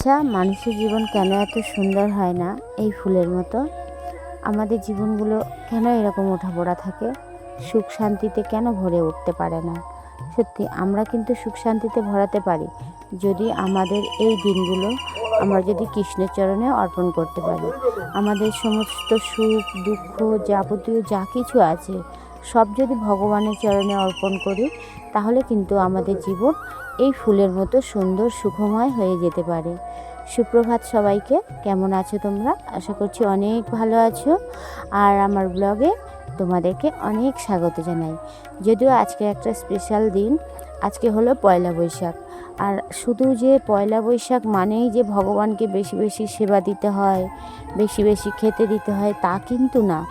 আচ্ছা মানুষের জীবন কেন এত সুন্দর হয় না এই ফুলের মতো? আমাদের জীবনগুলো কেন এরকম ওঠাপড়া থাকে? সুখ শান্তিতে কেন ভরে উঠতে পারে না? সত্যি, আমরা কিন্তু সুখ শান্তিতে ভরাতে পারি যদি আমাদের এই দিনগুলো আমরা যদি কৃষ্ণের চরণে অর্পণ করতে পারি। আমাদের সমস্ত সুখ, দুঃখ, যাবতীয় যা কিছু আছে, সব যদি ভগবানের চরণে অর্পণ করি, তাহলে কিন্তু আমাদের জীবন এই ফুলের মতো সুন্দর সুখময় হয়ে যেতে পারে। সুপ্রভাত সবাইকে, কেমন আছো তোমরা? আশা করছি অনেক ভালো আছো। আর আমার ব্লগে তোমাদেরকে অনেক স্বাগত জানাই। যদিও আজকে একটা স্পেশাল দিন, আজকে হলো পয়লা বৈশাখ। আর শুধু যে পয়লা বৈশাখ মানেই যে ভগবানকে বেশি বেশি সেবা দিতে হয়, বেশি বেশি খেতে দিতে হয়, তা কিন্তু না।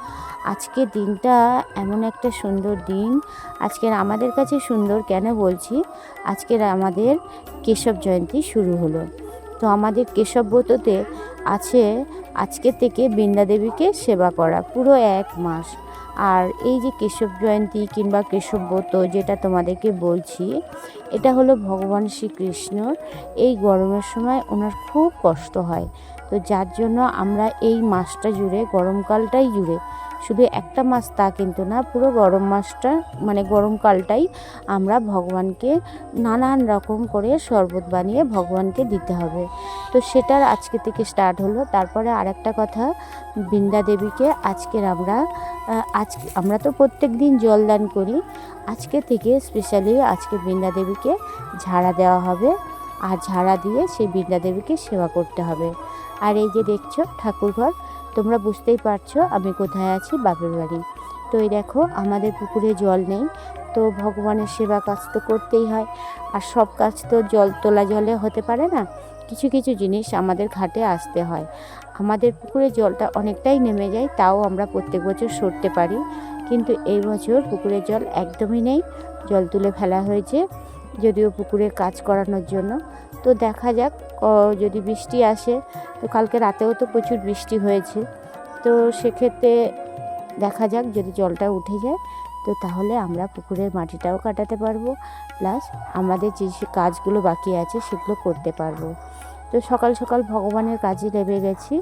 আজকে দিনটা এমন একটা সুন্দর দিন। আজকের আমাদের কাছে সুন্দর কেন বলছি? আজকের আমাদের কেশব জয়ন্তী শুরু হলো। তো আমাদের কেশব ব্রততে আছে আজকে থেকে বৃন্দা দেবীকে সেবা করা, পুরো এক মাস। আর এই যে কেশব জয়ন্তী কিংবা কেশব ব্রত যেটা তোমাদেরকে বলছি, এটা হলো ভগবান শ্রীকৃষ্ণর এই গরমের সময় ওনার খুব কষ্ট হয়। তো যার জন্য আমরা এই মাসটা জুড়ে গরমকালটাই জুড়ে, শুধু একটা মাস তা কিন্তু না, পুরো গরম মাসটা মানে গরমকালটাই আমরা ভগবানকে নানান রকম করে শরবত বানিয়ে ভগবানকে দিতে হবে। তো সেটার আজকে থেকে স্টার্ট হলো। তারপরে আরেকটা কথা, বৃন্দা দেবীকে আজকের আমরা আজকে আমরা তো প্রত্যেক দিন জল দান করি। আজকে থেকে স্পেশালি আজকে বৃন্দা দেবীকে ঝাড়া দেওয়া হবে। আর ঝাড়া দিয়ে সেই বৃন্দা দেবীকে সেবা করতে হবে। আর এই যে দেখছ ঠাকুরঘর, তোমরা বুঝতেই পারছ আমি কোথায় আছি বাপের বাড়ি। তো এই দেখো, আমাদের পুকুরে জল নেই, তো ভগবানের সেবা কাজ তো করতেই হয়। আর সব কাজ তো জল তোলা জলে হতে পারে না, কিছু কিছু জিনিস আমাদের ঘাটে আসতে হয়। আমাদের পুকুরে জলটা অনেকটাই নেমে যায়, তাও আমরা প্রত্যেক বছর সরতে পারি। কিন্তু এই বছর পুকুরের জল একদমই নেই, জল তুলে ফেলা হয়েছে, যদিও পুকুরে কাজ করানোর জন্য। তো দেখা যাক যদি বৃষ্টি আসে, তো কালকে রাতেও তো প্রচুর বৃষ্টি হয়েছে। তো সেক্ষেত্রে দেখা যাক, যদি জলটা উঠে যায়, তো তাহলে আমরা পুকুরের মাটিটাও কাটাতে পারব। প্লাস আমাদের যে কাজগুলো বাকি আছে, সেগুলো করতে পারব। তো সকাল সকাল ভগবানের কাজে নেমে গেছি।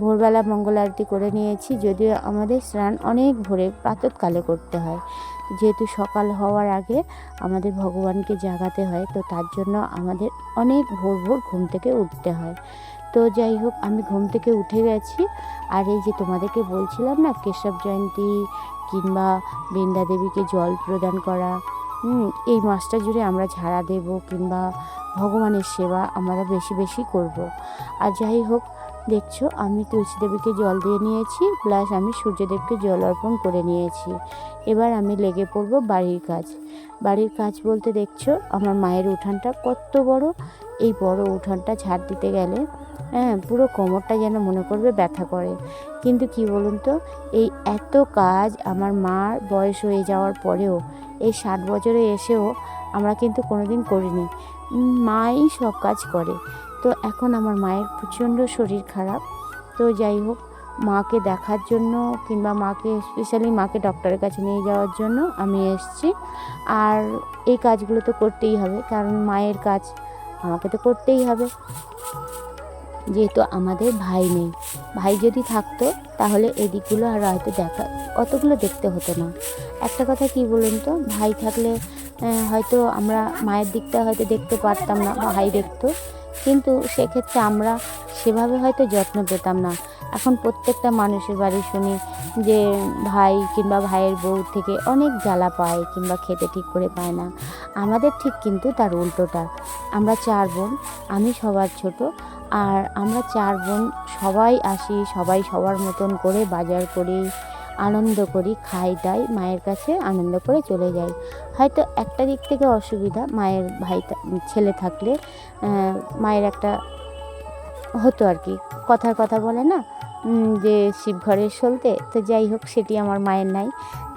ভোরবেলা মঙ্গল আরতি করে নিয়েছি, যদিও আমাদের স্নান অনেক ভোরে প্রাতৎকালে করতে হয়। যেহেতু সকাল হওয়ার আগে আমাদের ভগবানকে জাগাতে হয়, তো তার জন্য আমাদের অনেক ভোর ভোর ঘুম থেকে উঠতে হয়। তো যাই হোক, আমি ঘুম থেকে উঠে গেছি। আর এই যে তোমাদেরকে বলছিলাম না, কেশব জয়ন্তী কিংবা বৃন্দা দেবীকে জল প্রদান করা এই মাসটা জুড়ে আমরা ঝাড়া দেব কিংবা ভগবানের সেবা আমরা বেশি বেশি করব। আর যাই হোক, দেখছ, আমি তুলসী দেবীকে জল দিয়ে নিয়েছি প্লাস আমি সূর্যদেবকে জল অর্পণ করে নিয়েছি। এবার আমি লেগে পড়ব বাড়ির কাজ। বাড়ির কাজ বলতে দেখছ, আমার মায়ের উঠানটা কত বড়। এই বড় উঠানটা ঝাড় দিতে গেলে হ্যাঁ পুরো কোমরটা যেন মনে করবে ব্যথা করে। কিন্তু কি বলুন তো, এই এত কাজ আমার মার বয়স হয়ে যাওয়ার পরেও, এই ষাট বছরে এসেও আমরা কিন্তু কোনোদিন করিনি। মাই সব কাজ করে। তো এখন আমার মায়ের প্রচণ্ড শরীর খারাপ। তো যাই হোক, মাকে দেখার জন্য কিংবা মাকে স্পেশালি মাকে ডক্টরের কাছে নিয়ে যাওয়ার জন্য আমি এসেছি। আর এই কাজগুলো তো করতেই হবে, কারণ মায়ের কাজ আমাকে তো করতেই হবে। যেহেতু আমাদের ভাই নেই। ভাই যদি থাকতো, তাহলে এই দিকগুলো আর হয়তো দেখা, অতগুলো দেখতে হতো না। একটা কথা কি বলুন তো? ভাই থাকলে হয়তো আমরা মায়ের দিকটা হয়তো দেখতে পারতাম না ভাই দেখতো। কিন্তু সেক্ষেত্রে আমরা সেভাবে হয়তো যত্ন পেতাম না। এখন প্রত্যেকটা মানুষের বাড়ি শুনি যে ভাই কিংবা ভাইয়ের বউ থেকে অনেক জ্বালা পায় কিংবা খেতে ঠিক করে পায় না। আমাদের ঠিক কিন্তু তার উল্টোটা। আমরা চার বোন, আমি সবার ছোট আর আমরা চার বোন সবাই আসি, সবাই সবার মতন করে বাজার করি। আনন্দ করি, খাই, দাই, মায়ের কাছে আনন্দ করে চলে যাই। হয়তো একটা দিক থেকে অসুবিধা, মায়ের ভাই ছেলে থাকলে মায়ের একটা হতো আর কি। কথার কথা বলে না যে শিবঘরের সলতে তো যাই হোক, সেটি আমার মায়ের নাই।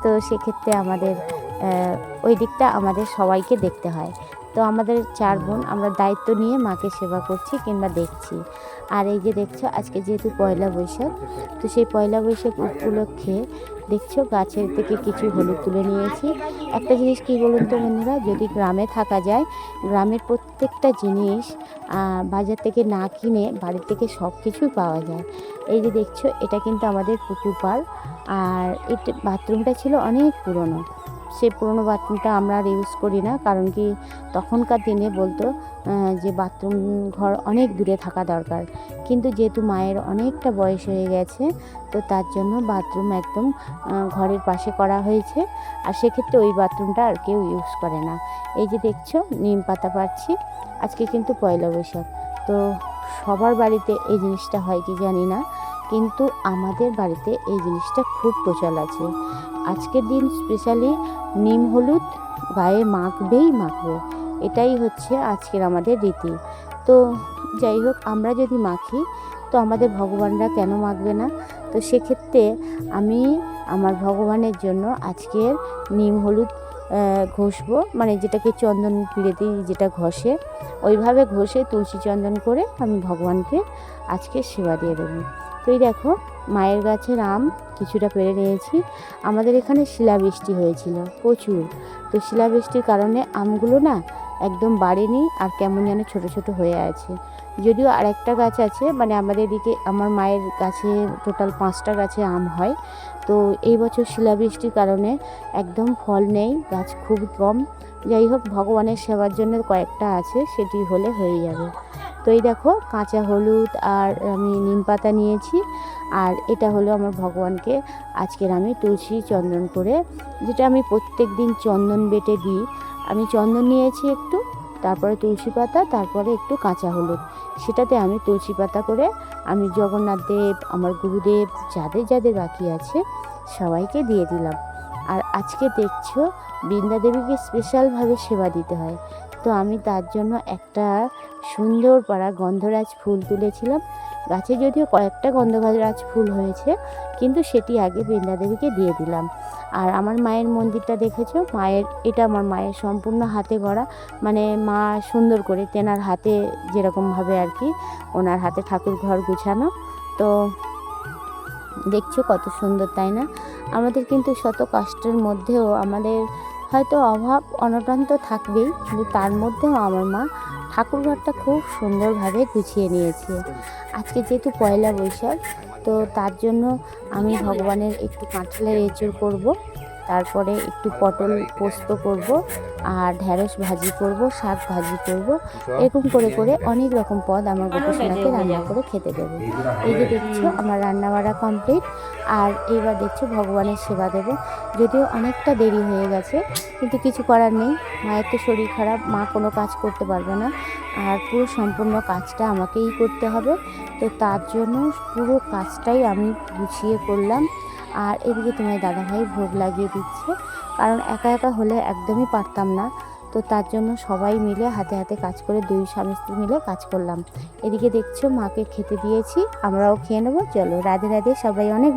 তো সেক্ষেত্রে আমাদের ওই দিকটা আমাদের সবাইকে দেখতে হয়। তো আমাদের চার বোন, আমরা দায়িত্ব নিয়ে মাকে সেবা করছি কিংবা দেখছি। আর এই যে দেখছ, আজকে যেহেতু পয়লা বৈশাখ, তো সেই পয়লা বৈশাখ উপলক্ষে দেখছ, গাছের থেকে কিছু হলুদ তুলে নিয়েছি। একটা জিনিস কী বলুন তো বন্ধুরা, যদি গ্রামে থাকা যায়, গ্রামের প্রত্যেকটা জিনিস বাজার থেকে না কিনে বাড়ির থেকে সব কিছুই পাওয়া যায়। এই যে দেখছ, এটা কিন্তু আমাদের পুকুর পাড়। আর এটা বাথরুমটা ছিল অনেক পুরনো। সেই পুরনো বাথরুমটা আমরা আর ইউজ করি না, কারণ কি তখনকার দিনে বলতো যে বাথরুম ঘর অনেক দূরে থাকা দরকার। কিন্তু যেহেতু মায়ের অনেকটা বয়স হয়ে গেছে, তো তার জন্য বাথরুম একদম ঘরের পাশে করা হয়েছে। আর সেক্ষেত্রে ওই বাথরুমটা আর কেউ ইউজ করে না। এই যে দেখছ, নিম পাতা পাচ্ছি আজকে কিন্তু পয়লা বৈশাখ। তো সবার বাড়িতে এই জিনিসটা হয় কি জানি না, কিন্তু আমাদের বাড়িতে এই জিনিসটা খুব প্রচল আছে। আজকের দিন স্পেশালি নিম হলুদ গায়ে মাখবেই মাখবে। এটাই হচ্ছে আজকের আমাদের রীতি। তো যাই হোক, আমরা যদি মাখি, তো আমাদের ভগবানরা কেন মাখবে না? তো সেক্ষেত্রে আমি আমার ভগবানের জন্য আজকের নিম হলুদ ঘষবো। মানে যেটাকে চন্দন পিড়ে দিই যেটা ঘষে, ওইভাবে ঘষে তুলসী চন্দন করে আমি ভগবানকে আজকে সেবা দিয়ে দেবো। তো এই দেখো, মায়ের গাছের আম কিছুটা পেরে নিয়েছি। আমাদের এখানে শিলাবৃষ্টি হয়েছিল, প্রচুর। তো শিলাবৃষ্টির কারণে আমগুলো না একদম বাড়েনি আর কেমন যেন ছোট ছোট হয়ে আছে। যদিও আরেকটা গাছ আছে মানে আমাদের এদিকে আমার মায়ের গাছে টোটাল পাঁচটা গাছে আম হয়। তো এই বছর শিলাবৃষ্টির কারণে একদম ফল নেই, গাছ খুব কম। যাই হোক, ভগবানের সেবার জন্য কয়েকটা আছে, সেটি হলে হয়ে যাবে। তো এই দেখো, কাঁচা হলুদ আর আমি নিম পাতা নিয়েছি, আর এটা হলো আমার ভগবানকে। আজকের আমি তুলসী চন্দন করে, যেটা আমি প্রত্যেক দিন চন্দন বেটে দিই। আমি চন্দন নিয়েছি একটু তারপরে তুলসী পাতা, তারপরে একটু কাঁচা হলুদ। সেটাতে আমি তুলসী পাতা করে আমি জগন্নাথ দেব, আমার গুরুদেব, যাদের যাদের বাকি আছে, সবাইকে দিয়ে দিলাম। আর আজকে দেখছ, বৃন্দা দেবীকে স্পেশালভাবে সেবা দিতে হয়। তো আমি তার জন্য একটা সুন্দর পাড়া গন্ধরাজ ফুল তুলেছিলাম। গাছে যদিও কয়েকটা গন্ধরাজ ফুল হয়েছে, কিন্তু সেটি আগে বৃন্দা দেবীকে দিয়ে দিলাম। আর আমার মায়ের মন্দিরটা দেখেছ? মায়ের, এটা আমার মায়ের সম্পূর্ণ হাতে গড়া মানে মা সুন্দর করে তেনার হাতে যেরকমভাবে আর কি ওনার হাতে ঠাকুর ঘর গুছানো। তো দেখছ কত সুন্দর, তাই না? আমাদের কিন্তু শত কষ্টের মধ্যেও আমাদের হয়তো অভাব অনটন তো থাকবেই, কিন্তু তার মধ্যেও আমার মা ঠাকুর ঘরটা খুব সুন্দরভাবে গুছিয়ে নিয়েছে। আজকে যেহেতু পয়লা বৈশাখ, তো তার জন্য আমি ভগবানের একটু কাঁঠালের এঁচুর করব, তারপরে একটু পটল পোস্ত করব, আর ঢ্যাঁড়স ভাজি করব, শাক ভাজি করব, এরকম করে করে অনেক রকম পদ আমার গোপসোনাকে রান্না করে খেতে দেবো। এই যে দেখছ, আমার রান্না বাড়া কমপ্লিট আর এবার দেখছ ভগবানের সেবা দেব। যদিও অনেকটা দেরি হয়ে গেছে, কিন্তু কিছু করার নেই। মায়ের তো শরীর খারাপ, মা কোনো কাজ করতে পারবে না। আর পুরো সম্পূর্ণ কাজটা আমাকেই করতে হবে। তো তার জন্য পুরো কাজটাই আমি গুছিয়ে করলাম। আর এদিকে তোমার দাদাভাই ভোগ লাগিয়ে দিচ্ছে। কারণ একা একা হলে একদমই পারতাম না। তো তার জন্য সবাই মিলে হাতে হাতে কাজ করে দুই স্বামী স্ত্রী মিলে কাজ করলাম। এদিকে দেখছ মাকে খেতে দিয়েছি, আমরাও খেয়ে নেব। চলো রাধে রাধে, সবাই অনেক